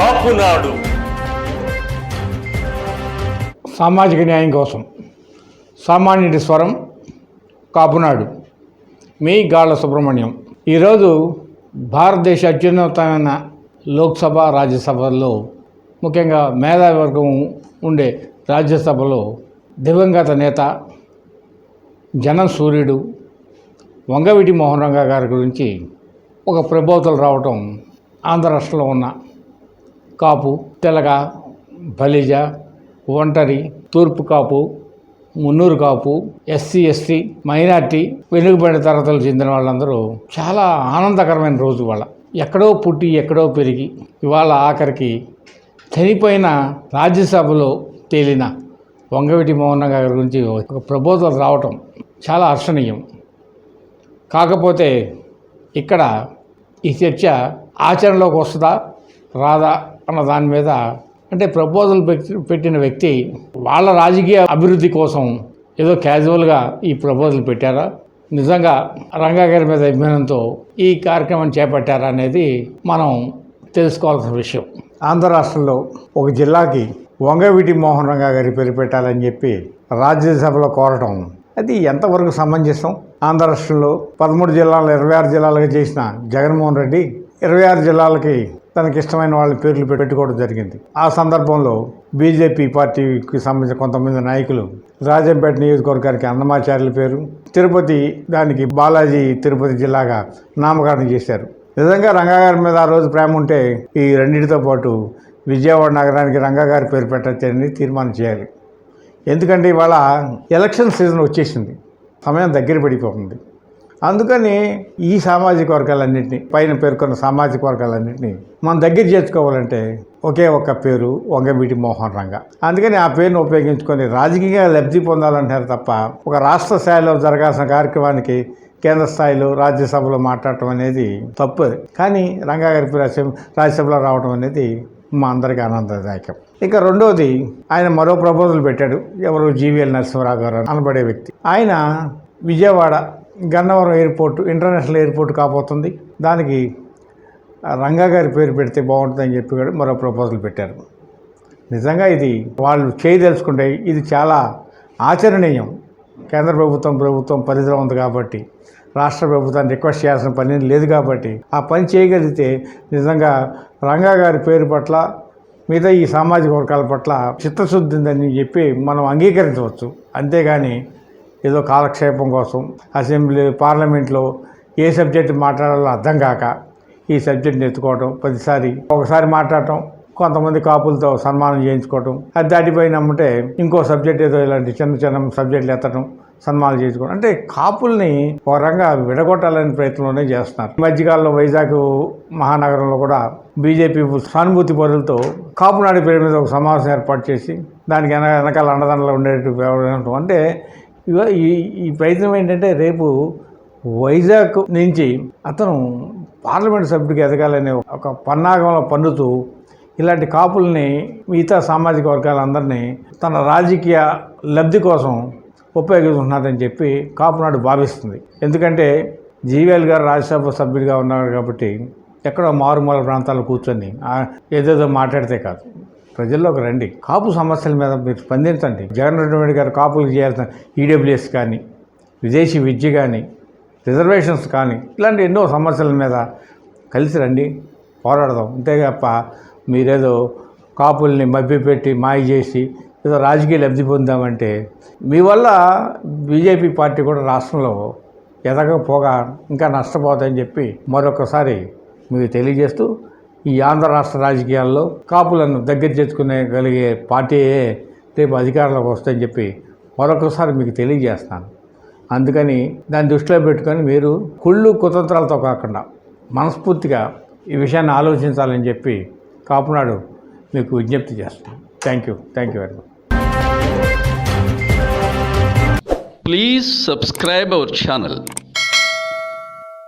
కాపునాడు. సామాజిక న్యాయం కోసం సామాన్యుడి స్వరం కాపునాడు. మీ గాళ్ళ సుబ్రహ్మణ్యం. ఈరోజు భారతదేశ అత్యున్నతమైన లోక్సభ రాజ్యసభల్లో ముఖ్యంగా మేధావి వర్గం ఉండే రాజ్యసభలో దివంగత నేత జనం సూర్యుడు వంగవీటి మోహన్ రంగా గారి గురించి ఒక ప్రబోధలు రావటం ఆంధ్ర రాష్ట్రంలో ఉన్న కాపు Telaga Balija Ontari Turpu Kapu Munnuru Kapu SC ST minority వెనుకబడిన తరగతులు చెందిన వాళ్ళందరూ చాలా ఆనందకరమైన రోజు వాళ్ళ. ఎక్కడో పుట్టి ఎక్కడో పెరిగి ఇవాళ ఆఖరికి చనిపోయిన రాజ్యసభలో తేలిన వంగవీటి మోహన్ గారి గురించి ఒక ప్రబోధం రావటం చాలా హర్షణీయం. కాకపోతే ఇక్కడ ఈ చర్చ ఆచరణలోకి వస్తుందా? రాదా? అన్న దాని మీద అంటే ప్రపోజల్ పెట్టి- పెట్టిన వ్యక్తి వాళ్ళ రాజకీయ అభివృద్ధి కోసం ఏదో క్యాజువల్గా ఈ ప్రపోజల్ పెట్టారా? నిజంగా రంగా గారి మీద అభిమానంతో ఈ కార్యక్రమం చేపట్టారా అనేది మనం తెలుసుకోవాల్సిన విషయం. ఆంధ్ర రాష్ట్రంలో ఒక జిల్లాకి వంగవీటి మోహన్ రంగా గారి పేరు పెట్టాలని చెప్పి రాజ్యసభలో కోరటం అది ఎంతవరకు సమంజసం? ఆంధ్ర రాష్ట్రంలో పదమూడు జిల్లాలు ఇరవై ఆరు జిల్లాలుగా చేసిన జగన్మోహన్ రెడ్డి ఇరవై ఆరు జిల్లాలకి తనకి ఇష్టమైన వాళ్ళ పేర్లు పెట్టుకోవడం జరిగింది. ఆ సందర్భంలో బీజేపీ పార్టీకి సంబంధించిన కొంతమంది నాయకులు రాజంపేట నియోజకవర్గానికి అన్నమాచార్యుల పేరు తిరుపతి దానికి బాలాజీ తిరుపతి జిల్లాగా నామకరణం చేశారు. నిజంగా రంగాగారి మీద ఆ రోజు ప్రేమ ఉంటే ఈ రెండింటితో పాటు విజయవాడ నగరానికి రంగాగారి పేరు పెట్టచ్చని తీర్మానం చేయాలి. ఎందుకంటే ఇవాళ ఎలక్షన్ సీజన్ వచ్చేసింది. సమయం దగ్గర పడిపోతుంది. అందుకని ఈ సామాజిక వర్గాలన్నింటినీ పైన పేర్కొన్న సామాజిక వర్గాలన్నింటినీ మనం దగ్గర చేర్చుకోవాలంటే ఒకే ఒక్క పేరు వంగవీటి మోహన్ రంగ. అందుకని ఆ పేరును ఉపయోగించుకొని రాజకీయంగా లబ్ధి పొందాలంటారు తప్ప ఒక రాష్ట్ర స్థాయిలో జరగాల్సిన కార్యక్రమానికి కేంద్ర స్థాయిలో రాజ్యసభలో మాట్లాడటం అనేది తప్పు. కానీ రంగాగారి రాజ్యసభలో రావడం అనేది మా అందరికీ ఆనందదాయకం. ఇక రెండోది ఆయన మరో ప్రపోజల్ పెట్టాడు. ఎవరు? జీవీఎల్ నరసింహరావు గారు అనబడే వ్యక్తి. ఆయన Vijayawada Gannavaram airport international airport కాబోతుంది. దానికి రంగా గారి పేరు పెడితే బాగుంటుందని చెప్పి కూడా మరో ప్రపోజల్ పెట్టారు. నిజంగా ఇది వాళ్ళు చేయదలుచుకుంటే ఇది చాలా ఆచరణీయం. కేంద్ర ప్రభుత్వం ప్రభుత్వం పరిధిలో ఉంది కాబట్టి రాష్ట్ర ప్రభుత్వాన్ని రిక్వెస్ట్ చేయాల్సిన పని లేదు కాబట్టి ఆ పని చేయగలిగితే నిజంగా రంగా గారి పేరు పట్ల మిగతా ఈ సామాజిక వర్గాల పట్ల చిత్తశుద్ధి ఉందని చెప్పి మనం అంగీకరించవచ్చు. అంతేగాని ఏదో కాలక్షేపం కోసం అసెంబ్లీ పార్లమెంట్లో ఏ సబ్జెక్ట్ మాట్లాడాలో అర్థం కాక ఈ సబ్జెక్ట్ని ఎత్తుకోవడం ప్రతిసారి ఒకసారి మాట్లాడటం కొంతమంది కాపులతో సన్మానం చేయించుకోవటం అది దాటిపోయినామంటే ఇంకో సబ్జెక్ట్ ఏదో ఇలాంటి చిన్న చిన్న సబ్జెక్టులు ఎత్తడం సన్మానం చేయించుకోవడం అంటే కాపుల్ని ఒక రంగా విడగొట్టాలనే ప్రయత్నంలోనే చేస్తున్నారు. ఈ మధ్యకాలంలో వైజాగ్ మహానగరంలో కూడా బీజేపీ సానుభూతి పరులతో కాపునాడి పేరు మీద ఒక సమావేశం ఏర్పాటు చేసి దానికి వెనక వెనకాల అండదండలు ఉండేటట్టు అంటే ఇవ ఈ ఈ ప్రయత్నం ఏంటంటే రేపు వైజాగ్ నుంచి అతను పార్లమెంట్ సభ్యుడికి ఎదగాలనే ఒక పన్నాగంలో పన్నుతూ ఇలాంటి కాపుల్ని మిగతా సామాజిక వర్గాలందరినీ తన రాజకీయ లబ్ధి కోసం ఉపయోగిస్తున్నారని చెప్పి కాపునాడు భావిస్తుంది. ఎందుకంటే జీవీఎల్ గారు రాజ్యసభ సభ్యుడిగా ఉన్నారు కాబట్టి ఎక్కడో మారుమూల ప్రాంతాల్లో కూర్చొని ఏదేదో మాట్లాడితే కాదు. ప్రజల్లోకి రండి. కాపు సమస్యల మీద మీరు స్పందించండి. జగన్ రెడ్డి గారు కాపులకు చేయాల్సిన ఈడబ్ల్యూఎస్ కానీ విదేశీ విద్య కానీ రిజర్వేషన్స్ కానీ ఇలాంటి ఎన్నో సమస్యల మీద కలిసి రండి పోరాడదాం. అంతే తప్ప మీరేదో కాపుల్ని మభ్యపెట్టి మాయ చేసి ఏదో రాజకీయ లబ్ధి పొందామంటే మీ వల్ల బీజేపీ పార్టీ కూడా రాష్ట్రంలో ఎదగకపోగా ఇంకా నష్టపోతాయని చెప్పి మరొకసారి మీకు తెలియజేస్తూ ఈ ఆంధ్ర రాష్ట్ర రాజకీయాల్లో కాపులను దగ్గర చేర్చుకునేగలిగే పార్టీయే రేపు అధికారంలోకి వస్తాయని చెప్పి మరొకసారి మీకు తెలియజేస్తాను. అందుకని దాన్ని దృష్టిలో పెట్టుకొని మీరు కుళ్ళు కుతంత్రాలతో కాకుండా మనస్ఫూర్తిగా ఈ విషయాన్ని ఆలోచించాలని చెప్పి కాపునాడు మీకు విజ్ఞప్తి చేస్తాను thank you thank you very much please subscribe our channel